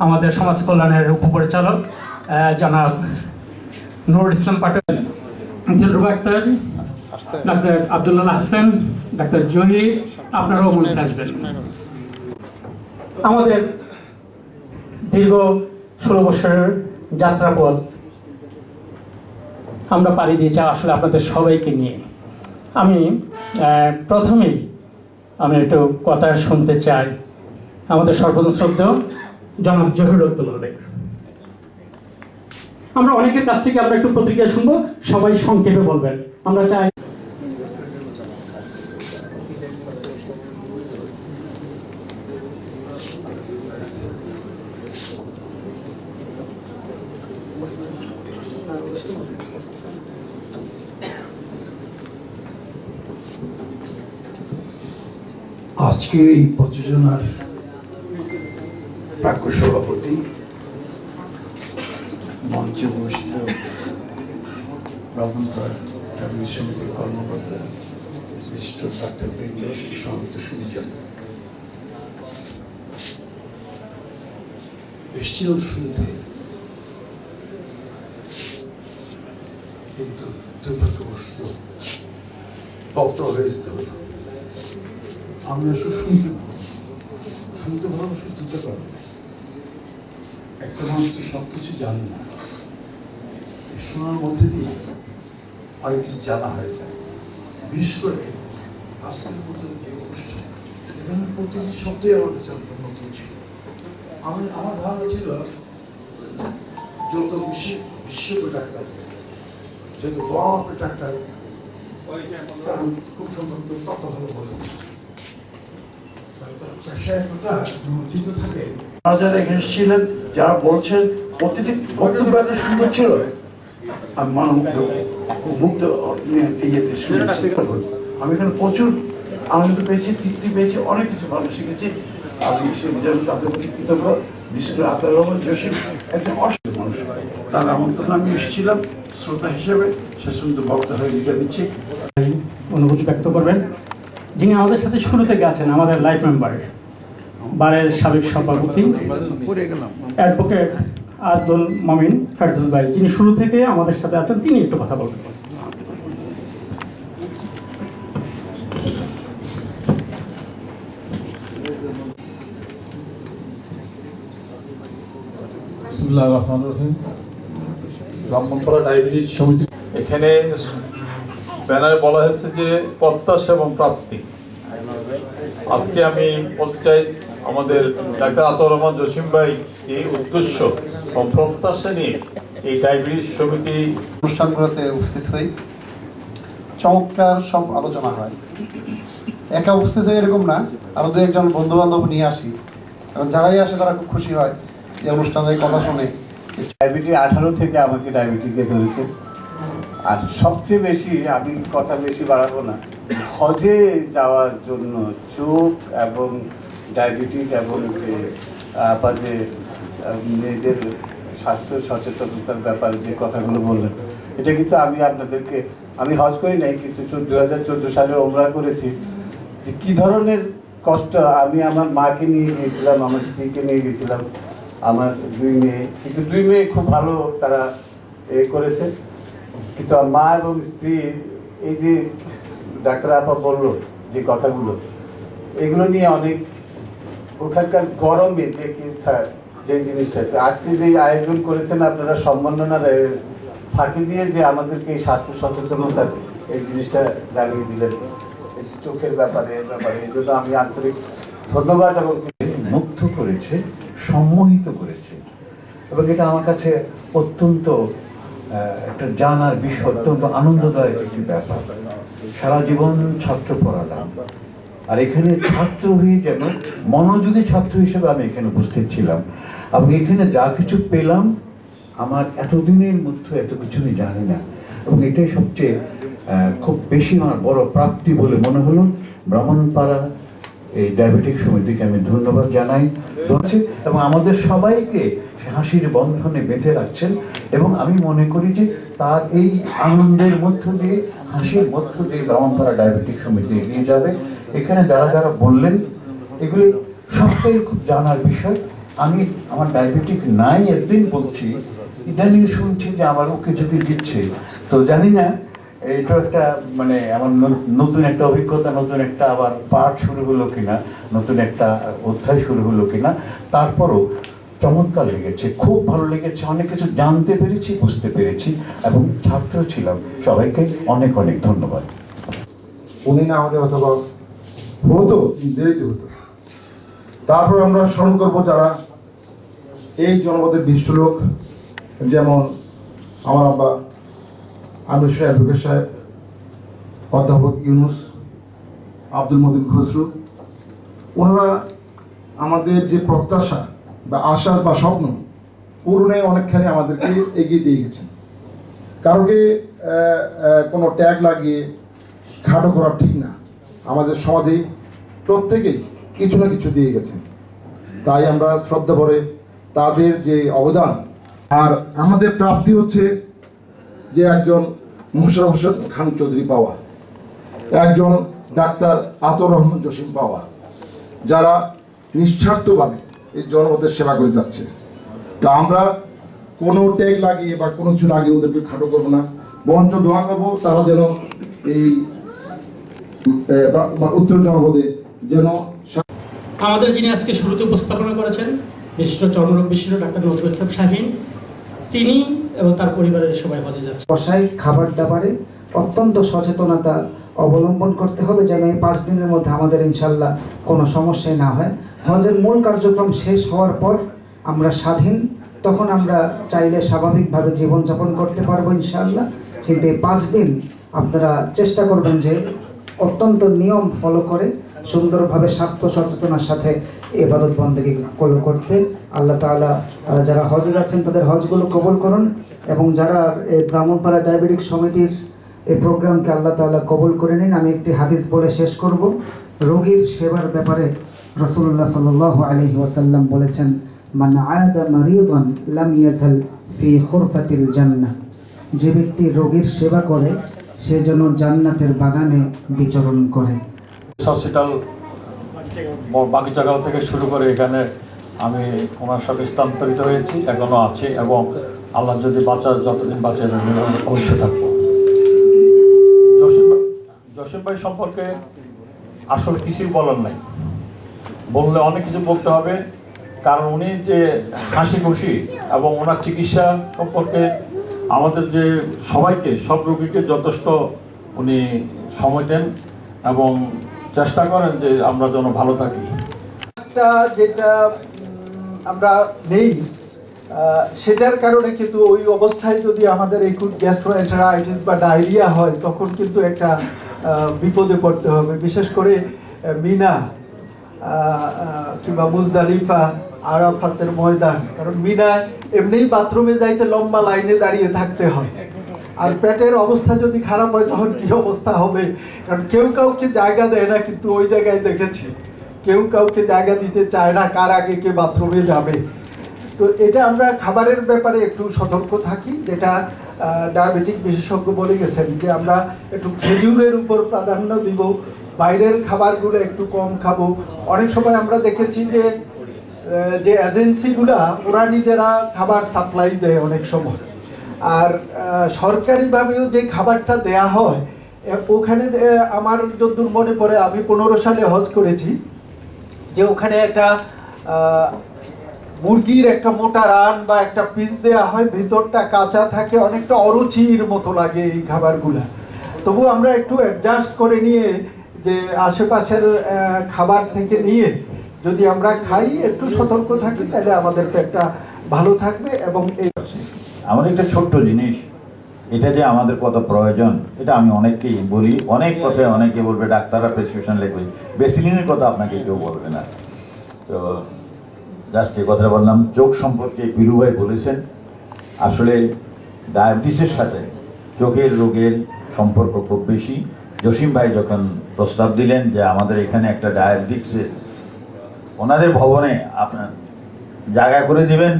আমাদের সমাজ কল্যাণের উপপরিচালক জনাব নুরুল ইসলাম পাটেল দিলরুবা আক্তার, ডাক্তার আবদুল্লাহ হাসান, ডাক্তার জহির, আপনারাও মঞ্চে আসবেন। আমাদের দীর্ঘ ষোলো বছরের যাত্রাপথ আমরা পাড়ি দিয়েছি আসলে আপনাদের সবাইকে নিয়ে। আমি প্রথমেই আমি একটু কথা শুনতে চাই আমাদের সর্বজন শ্রদ্ধেয় জনাব জহিরুদ্দৌলের আমরা অনেকের কাছ থেকে আমরা একটু প্রতিক্রিয়া শুনব, সবাই সংক্ষেপে বলবেন। আমরা চাই আজকের এই প্রযোজনার প্রাজ্ঞ সভাপতি, মঞ্চে ডাব্লিউ সমিতির কর্মকর্তা, বিশিষ্ট ডাক্তার সমিত শুনতে। কিন্তু দুর্ভাগ্যবশত বক্তা হয়ে যেতে হলো। আমি আসলে শুনতে পাবো শুনতে ভালোবাসি দুটো কারণে একটা মানুষ তো সব কিছু জানে না। শোনার মধ্যে দিয়ে অনেক কিছু জানা হয়ে যায়। বিশেষ করে আজকের মতো যে অনুষ্ঠান, এখানে প্রতিটি শব্দই আমার কাছে নতুন ছিল। আমি, আমার ধারণা ছিল যত বিশ্ব, বিশ্বকে ডাক্তার, যত বাবা ডাক্তার, তারা খুব সম্ভবত তত ভালো বলে। পেশায় এতটা নিমজ্জিত থাকে যারা এখানে যারা বলছেন প্রতিটি বক্তব্য এত সুন্দর ছিল। আমি মনোমুগ্ধ মুগ্ধ ইয়েতে শুনেছি আমি এখানে প্রচুর আনন্দ পেয়েছি, তৃপ্তি পেয়েছি, অনেক কিছু ভালো শিখেছি। আমি জন্য তাদের প্রতি কৃতজ্ঞ। বিশেষ করে আতার রহমান জসিম একজন অসুস্থ মানুষ। তার আমন্ত্রণ আমি এসেছিলাম, শ্রোতা হিসেবে। সে সুন্দর বক্তা হয়ে লিখে দিচ্ছি। অনুভূতি ব্যক্ত করবেন, যিনি আমাদের সাথে শুরু থেকে আছেন, আমাদের লাইফ মেম্বার বারের সাবেক সভাপতি, অ্যাডভোকেট আব্দুল মমিন ফেরদুল ভাই, যিনি শুরু থেকে আমাদের সাথে আছেন, তিনি একটু কথা বলবেন। রহিম। ব্রাহ্মণপাড়া ডায়াবেটিস সমিতি। এখানে ব্যানারে বলা হয়েছে যে প্রত্যাশা এবং প্রাপ্তি। আজকে আমি বলতে চাই আমাদের ডাক্তার আতর রহমান জসিম ভাই এই উদ্দেশ্য এবং প্রত্যাশা নিয়ে এই ডায়াবেটিস সমিতি অনুষ্ঠানগুলোতে উপস্থিত হই। চমৎকার সব আলোচনা হয়। একা উপস্থিত হই এরকম না আরও দু একজন বন্ধু বান্ধব নিয়ে আসি। কারণ যারাই আসে তারা খুব খুশি হয় যে অনুষ্ঠানের কথা শুনে। ডায়াবেটিস আঠারো থেকে আমাকে ডায়াবেটিকে ধরেছে। আর সবচেয়ে বেশি আমি কথা বেশি বাড়াবো না। হজে যাওয়ার জন্য চোখ এবং ডায়াবেটিক এবং যে বা যে মেয়েদের স্বাস্থ্য সচেতনতার ব্যাপারে যে কথাগুলো বললেন, এটা কিন্তু আমি আপনাদেরকে, আমি হজ করি নাই, কিন্তু দু হাজার চোদ্দ সালে ওমরা করেছি, যে কি ধরনের কষ্ট আমি আমার মাকে নিয়ে গিয়েছিলাম, আমার স্ত্রীকে নিয়ে গেছিলাম আমার দুই মেয়ে, কিন্তু দুই মেয়ে খুব ভালো তারা এ করেছে, কিন্তু মা এবং স্ত্রী, এই যে ডাক্তার আপা বলল যে কথাগুলো, এগুলো নিয়ে অনেক ওখানকার গরমে যে কি যে জিনিসটা। আজকে যে আয়োজন করেছেন আপনারা সম্মাননার ফাঁকি দিয়ে যে আমাদেরকে এই স্বাস্থ্য সচেতনতার এই জিনিসটা জানিয়ে দিলেন। এই চোখের ব্যাপারে এর ব্যাপারে, এই জন্য আমি আন্তরিক ধন্যবাদ এবং মুগ্ধ করেছে, সম্মোহিত করেছে। এবং এটা আমার কাছে অত্যন্ত একটা জানার বিষয়, অত্যন্ত আনন্দদায়ক একটি ব্যাপার। সারা জীবন ছাত্র পড়ালাম আর এখানে ছাত্র হয়ে যেন মনোযোগী ছাত্র হিসেবে আমি এখানে উপস্থিত ছিলাম। এবং এখানে যা কিছু পেলাম, আমার এতদিনের মধ্যে এত কিছু জানি না। এবং এটাই সবচেয়ে খুব বেশি আমার বড় প্রাপ্তি বলে মনে হলো। ব্রাহ্মণপাড়া এই ডায়াবেটিক সমিতিকে আমি ধন্যবাদ জানাই। এবং আমাদের সবাইকে হাসির বন্ধনে বেঁধে রাখছেন। এবং আমি মনে করি যে তার এই আনন্দের মধ্য দিয়ে, হাসির মধ্য দিয়ে ব্রাহ্মণপাড়া ডায়াবেটিক সমিতি এগিয়ে যাবে। এখানে যারা যারা বললেন, এগুলি সবটাই খুব জানার বিষয়। আমি আমার ডায়াবেটিক নাই, একদিন বলছি, ইদানিং শুনছি যে আবার ওকে ঝুঁকি দিচ্ছে। তো জানি না এটা একটা মানে আমার নতুন একটা অভিজ্ঞতা, নতুন একটা আবার পাঠ শুরু হলো কিনা, নতুন একটা অধ্যায় শুরু হলো কিনা, তারপরও চমৎকার লেগেছে। খুব ভালো লেগেছে, অনেক কিছু জানতে পেরেছি, বুঝতে পেরেছি, এবং ছাত্র ছিলাম। সবাইকে অনেক অনেক ধন্যবাদ। উনি না আমাদের অথবা হতো দেরিতে হতো। তারপর আমরা স্মরণ করব যারা এই জনপদের বিশ লোক, যেমন আমার আব্বা আমির সাহেব রুকেশ সাহেব, অধ্যাপক ইউনুস, আব্দুল মদিন খসরু, ওনারা আমাদের যে প্রত্যাশা বা আশা বা স্বপ্ন, পূরণে অনেকখানি আমাদেরকে এগিয়ে দিয়ে গেছেন। কারোকে কোনো ট্যাগ লাগিয়ে খাটো করা ঠিক না। আমাদের সমাজে প্রত্যেকেই কিছু না কিছু দিয়ে গেছেন। তাই আমরা শ্রদ্ধা করে তাদের যে অবদান, আর আমাদের প্রাপ্তি হচ্ছে যে একজন মোশারফ হোসেন খান চৌধুরী পাওয়া, একজন ডাক্তার আতর রহমান জসিম পাওয়া, যারা নিঃস্বার্থভাবে এই জনপদের সেবা করে যাচ্ছে। তা আমরা কোনো ট্যাগ লাগিয়ে বা কোনো কিছু লাগিয়ে ওদেরকে খাটো করব না, বরঞ্চ দোয়া করব তারা যেন এই উত্তর জনপদে যেন আমাদের যিনি আজকে শুরুতে উপস্থাপনা করেছেন বিশিষ্ট চর্মরোগ বিশিষ্ট ডাক্তার নজরুল ইসলাম শাহিন তিনি এবং তার পরিবারের সবাই হজে যাচ্ছে বসাই খাবার দাবারে অত্যন্ত সচেতনতা অবলম্বন করতে হবে যেন এই পাঁচ দিনের মধ্যে আমাদের ইনশাল্লাহ কোনো সমস্যায় না হয়। হজের মূল কার্যক্রম শেষ হওয়ার পর আমরা স্বাধীন তখন আমরা চাইলে স্বাভাবিকভাবে জীবনযাপন করতে পারব ইনশাল্লাহ। কিন্তু এই পাঁচ দিন আপনারা চেষ্টা করবেন যে অত্যন্ত নিয়ম ফলো করে সুন্দরভাবে স্বাস্থ্য সচেতনার সাথে এবাদত বন্দেগী করতে। আল্লাহ আহ, যারা হজে যাচ্ছেন তাদের হজগুলো কবল করুন এবং যারা এই ব্রাহ্মণপাড়া ডায়াবেটিক সমিতির এই প্রোগ্রামকে আল্লাহ তাআলা কবল করে নিন। আমি একটি হাদিস বলে শেষ করব। রোগীর সেবার ব্যাপারে রসুল্লাহ সাল আলহি ওয়াসাল্লাম বলেছেন মান আয়াদা মারিদান লাম ফি খুরফাতিল জান্নাহ। যে ব্যক্তি রোগীর সেবা করে সে যেন জান্নাতের বাগানে বিচরণ করে। বাকি জায়গা থেকে শুরু করে এখানে আমি ওনার সাথে স্থানান্তরিত হয়েছি এখনও আছি এবং আল্লাহ যদি বাঁচা যতদিন বাঁচে অবশ্যই থাকব। জসিম ভাই সম্পর্কে আসলে কিছুই বলার নাই। বললে অনেক কিছু বলতে হবে, কারণ উনি যে হাসি খুশি এবং ওনার চিকিৎসা সম্পর্কে আমাদের যে সবাইকে, সব রোগীকে যথেষ্ট উনি সময় দেন এবং চেষ্টা করেন যে আমরা যেন ভালো থাকি। একটা যেটা আমরা নেই সেটার কারণে কিন্তু ওই অবস্থায় যদি আমাদের এই গ্যাস্ট্রোএন্টারাইটিস বা ডায়রিয়া হয়, তখন কিন্তু একটা বিপদে পড়তে হবে। বিশেষ করে মিনা কিংবা মুজদালিফা আরাফাতের ময়দান। কারণ মিনায় এমনিই বাথরুমে যাইতে লম্বা লাইনে দাঁড়িয়ে থাকতে হয়। আর পেটের অবস্থা যদি খারাপ হয়, তখন কি অবস্থা হবে? কারণ কেউ কাউকে জায়গা দেয় না, কিন্তু ওই জায়গায় দেখেছি। কেউ কাউকে জায়গা দিতে চায় না কার আগে কে বাথরুমে যাবে। তো এটা আমরা খাবারের ব্যাপারে একটু সতর্ক থাকি, যেটা ডায়াবেটিক বিশেষজ্ঞ বলে গেছেন যে আমরা একটু খেজুরের উপর প্রাধান্য দিব। বাইরের খাবারগুলো একটু কম খাব। অনেক সময় আমরা দেখেছি যে যে এজেন্সিগুলা, ওরা নিজেরা খাবার সাপ্লাই দেয় অনেক সময়। আর সরকারিভাবেও যে খাবারটা দেয়া হয় ওখানে আমার যদ্দূর মনে পড়ে, আমি পনেরো সালে হজ করেছি, যে ওখানে একটা মুরগির একটা মোটা রান বা একটা পিস দেওয়া হয়, ভিতরটা কাঁচা থাকে, অনেকটা অরুচির মতো লাগে এই খাবারগুলা। তবু আমরা একটু অ্যাডজাস্ট করে নিয়ে, যে আশেপাশের খাবার থেকে নিয়ে যদি আমরা খাই, একটু সতর্ক থাকি, তাহলে আমাদের পেটটা ভালো থাকবে এবং এই আমার একটা ছোট্ট জিনিস, এটা যে আমাদের কত প্রয়োজন, এটা আমি অনেককেই বলি, অনেক কথায় অনেকে বলবে, ডাক্তাররা প্রেসক্রিপশন লিখবে। বেসিলিনের কথা আপনাকে কেউ বলবে না। তো জাস্ট এই কথা বললাম, চোখ সম্পর্কে পিরু ভাই বলেছেন, আসলে ডায়াবেটিসের সাথে চোখের রোগের সম্পর্ক খুব বেশি। জসিম ভাই যখন প্রস্তাব দিলেন যে আমাদের এখানে একটা ডায়াবেটিক্সের ওনাদের ভবনে আপনার জায়গা করে দিবেন।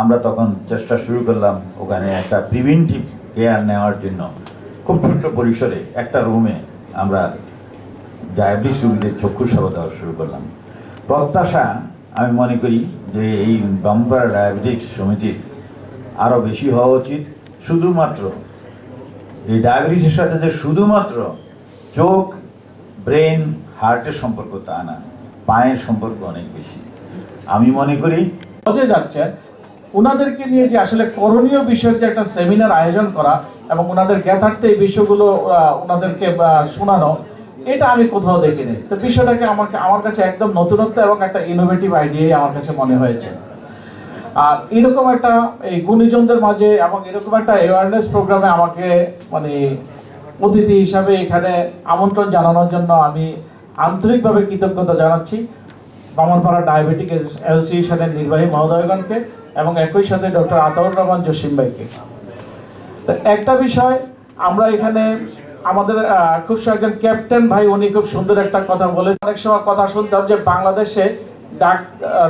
আমরা তখন চেষ্টা শুরু করলাম ওখানে একটা প্রিভেন্টিভ কেয়ার নেওয়ার জন্য। খুব ছোট্ট পরিসরে একটা রুমে আমরা ডায়াবেটিস রোগীদের চক্ষু সেবা দেওয়া শুরু করলাম। প্রত্যাশা, আমি মনে করি যে এই বাম্পারা ডায়াবেটিক্স সমিতির আরও বেশি হওয়া উচিত। শুধুমাত্র এই ডায়াবেটিসের সাথে যে শুধুমাত্র চোখ, ব্রেন, হার্টের সম্পর্ক তা না। পায়ের সম্পর্ক অনেক বেশি। আমি মনে করি হজে যাচ্ছে ওনাদেরকে নিয়ে যে আসলে করণীয় বিষয়ের যে একটা সেমিনার আয়োজন করা এবং ওনাদের জ্ঞাতার্থে এই বিষয়গুলো ওনাদেরকে শোনানো, এটা আমি কোথাও দেখিনি। তো বিষয়টাকে আমার আমার কাছে একদম নতুনত্ব এবং একটা ইনোভেটিভ আইডিয়াই আমার কাছে মনে হয়েছে। আর এরকম একটা এই গুণীজনদের মাঝে এবং এরকম একটা অ্যাওয়ারনেস প্রোগ্রামে আমাকে মানে অতিথি হিসাবে এখানে আমন্ত্রণ জানানোর জন্য আমি আন্তরিকভাবে কৃতজ্ঞতা জানাচ্ছি বামনপাড়া ডায়াবেটিক অ্যাসোসিয়েশনের নির্বাহী মহোদয়গণকে এবং একই সাথে ডক্টর আতাউর রহমান জসিম ভাইকে। তো একটা বিষয়, আমরা এখানে আমাদের খুব একজন ক্যাপ্টেন ভাই, উনি খুব সুন্দর একটা কথা বলে অনেক সময় কথা শুনতাম যে বাংলাদেশে ডাক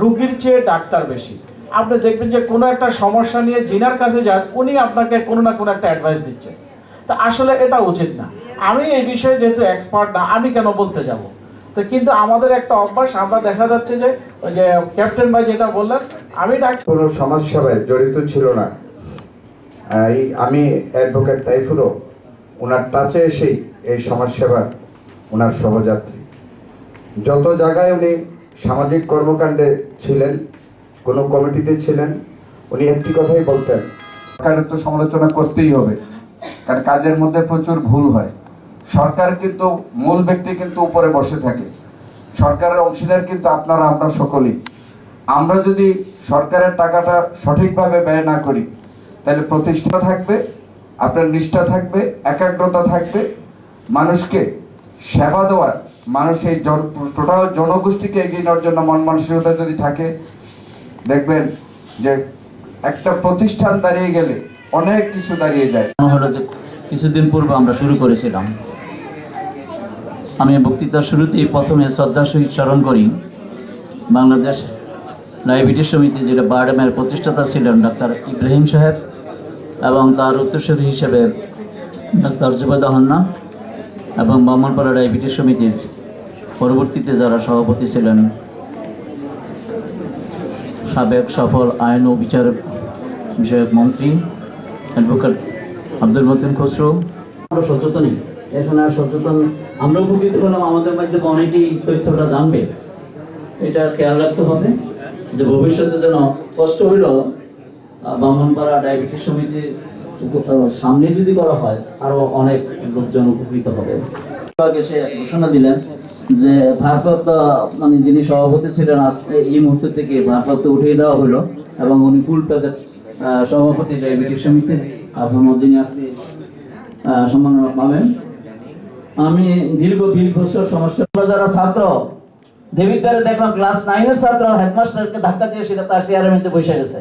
রুগীর চেয়ে ডাক্তার বেশি। আপনি দেখবেন যে কোনো একটা সমস্যা নিয়ে জিনার কাছে যান, উনি আপনাকে কোনো না কোনো একটা অ্যাডভাইস দিচ্ছে তা আসলে এটা উচিত না। আমি এই বিষয়ে যেহেতু এক্সপার্ট না, আমি কেন বলতে যাব? তো কিন্তু আমাদের একটা অভ্যাস, আমরা দেখা যাচ্ছে যে ওই যে ক্যাপ্টেন ভাই যেটা বললেন, আমি কোনো সমাজসেবায় জড়িত ছিল না। এই আমি অ্যাডভোকেট টাইফুরও ওনার টাচে এসেই এই সমাজসেবা ওনার সহযাত্রী। যত জায়গায় উনি সামাজিক কর্মকাণ্ডে ছিলেন, কোনো কমিটিতে ছিলেন, উনি একটি কথাই বলতেন সরকারের তো সমালোচনা করতেই হবে, কারণ কাজের মধ্যে প্রচুর ভুল হয়। সরকার কিন্তু মূল ব্যক্তি কিন্তু উপরে বসে থাকে। সরকারের অংশীদার কিন্তু আপনারা, আমরা সকলেই। আমরা যদি সরকারের টাকাটা সঠিকভাবে ব্যয় না করি, তাহলে প্রতিষ্ঠা থাকবে, আপনার নিষ্ঠা থাকবে, একাগ্রতা থাকবে। মানুষকে সেবা দেওয়ার, মানুষ এই টোটাল জনগোষ্ঠীকে এগিয়ে নেওয়ার জন্য মন মানসিকতা যদি থাকে, দেখবেন যে একটা প্রতিষ্ঠান দাঁড়িয়ে গেলে অনেক কিছু দাঁড়িয়ে যায়। কিছুদিন পূর্বে আমরা শুরু করেছিলাম। আমি বক্তৃতার শুরুতেই প্রথমে শ্রদ্ধার সহিত স্মরণ করি। বাংলাদেশ ডায়াবেটিস সমিতি যেটা বারডেমের প্রতিষ্ঠাতা ছিলেন ডাক্তার ইব্রাহিম সাহেব এবং তার উত্তরসূরি হিসেবে ডাক্তার জুবেদা হান্না এবং বামনপাড়া ডায়াবেটিস সমিতির পরবর্তীতে যারা সভাপতি ছিলেন, সাবেক সফল আইন ও বিচার বিষয়ক মন্ত্রী অ্যাডভোকেট আব্দুল মতিন খসরু। আমরা সচেতনই এখানে আর সচেতন আমরা উপকৃত হলাম আমাদের মাধ্যমে অনেকেই তথ্যটা জানবে। এটা খেয়াল রাখতে হবে যে ভবিষ্যতে যেন কষ্ট হইল ব্রাহ্মণপাড়া ডায়াবেটিস আহ, সামনে যদি করা হয় আরও অনেক লোকজন উপকৃত হবে। সে ঘোষণা দিলেন যে ভারপ্রাপ্ত মানে যিনি সভাপতি ছিলেন আজ এই মুহূর্তে থেকে ভারপ্রাপ্ত উঠিয়ে দেওয়া হলো এবং উনি ফুল প্রেজেন্ট সভাপতি ডায়াবেটিস সমিতির আপনার যিনি আজকে সম্মান পাবেন। আমি দীর্ঘ বিশ বছর সমস্যা যারা ছাত্র, দেবিদ্বারে দেখলাম ক্লাস নাইনের ছাত্র হেডমাস্টারকে ধাক্কা দিয়ে সেটা তার চেয়ারের মধ্যে বসে গেছে।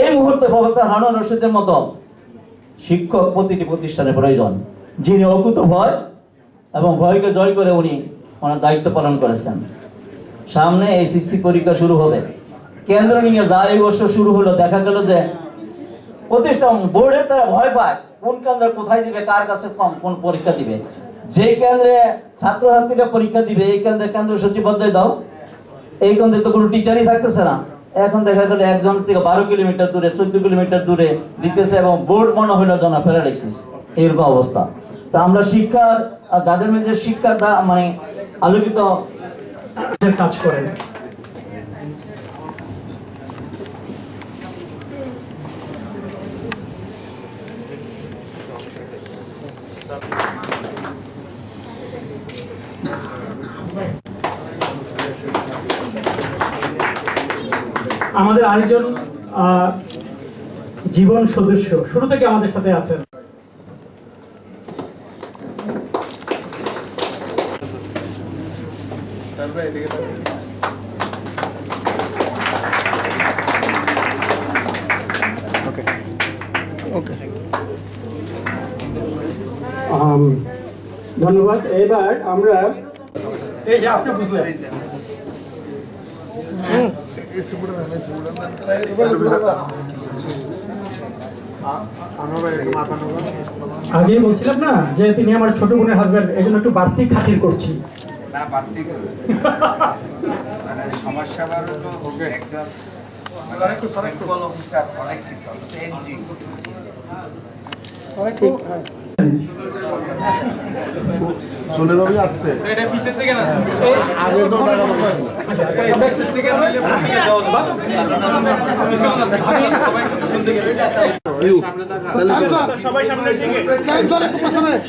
এই মুহূর্তে প্রফেসর হানুন রশিদের মতো শিক্ষক প্রতিটি প্রতিষ্ঠানের প্রয়োজন, যিনি অকুত ভয় এবং ভয়কে জয় করে উনি ওনার দায়িত্ব পালন করেছেন। সামনে এসএসসি পরীক্ষা শুরু হবে। কেন্দ্র নিয়ে যা এই বছর শুরু হলো, দেখা গেল যে প্রতিষ্ঠান বোর্ডের তারা ভয় পায়। কোন কেন্দ্রে কোথায় দিবে, কার কাছে কম কোন পরীক্ষা দিবে? যে কেন্দ্রে ছাত্রছাত্রীরা পরীক্ষা দিবে, এই কেন্দ্রে কেন্দ্র সচিব বদলে দাও। এই কেন্দ্রে তো কোনো টিচারই থাকতেছে না। এখন দেখা গেল একজন থেকে বারো কিলোমিটার দূরে, চোদ্দ কিলোমিটার দূরে দিতেছে এবং বোর্ড মনে হইল জনা প্যারালাইসিস এরকম অবস্থা। তা আমরা শিক্ষার যাদের মধ্যে শিক্ষার মানে আলোকিত কাজ করেন। আমাদের আরেকজন জীবন সদস্য। শুরু থেকে আমাদের সাথে আছেন আম, ধন্যবাদ। এবার আমরা এই যে আপনি বুঝলেন। আগেই বলছিলাম না যে তিনি আমার ছোট বোনের হাজবেন্ড এই জন্য একটু বাড়তি খাতির করছি। না বাড়তি করে। মানে সমস্যা একজন অনেক কিছু এনজি সুন্দরভাবে আসছে। আগে তো সবাই সামনের দিকে।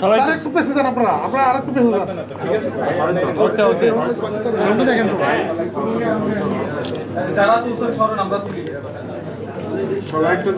সবাই একটু পেছনে যান আপনারা আপনারা আরেকটু পেছনে যান ওকে ওকে। সামনে দেখেন সবাই। যারা তুলছেন স্মরণ আমরা তুলি। সবাই একটু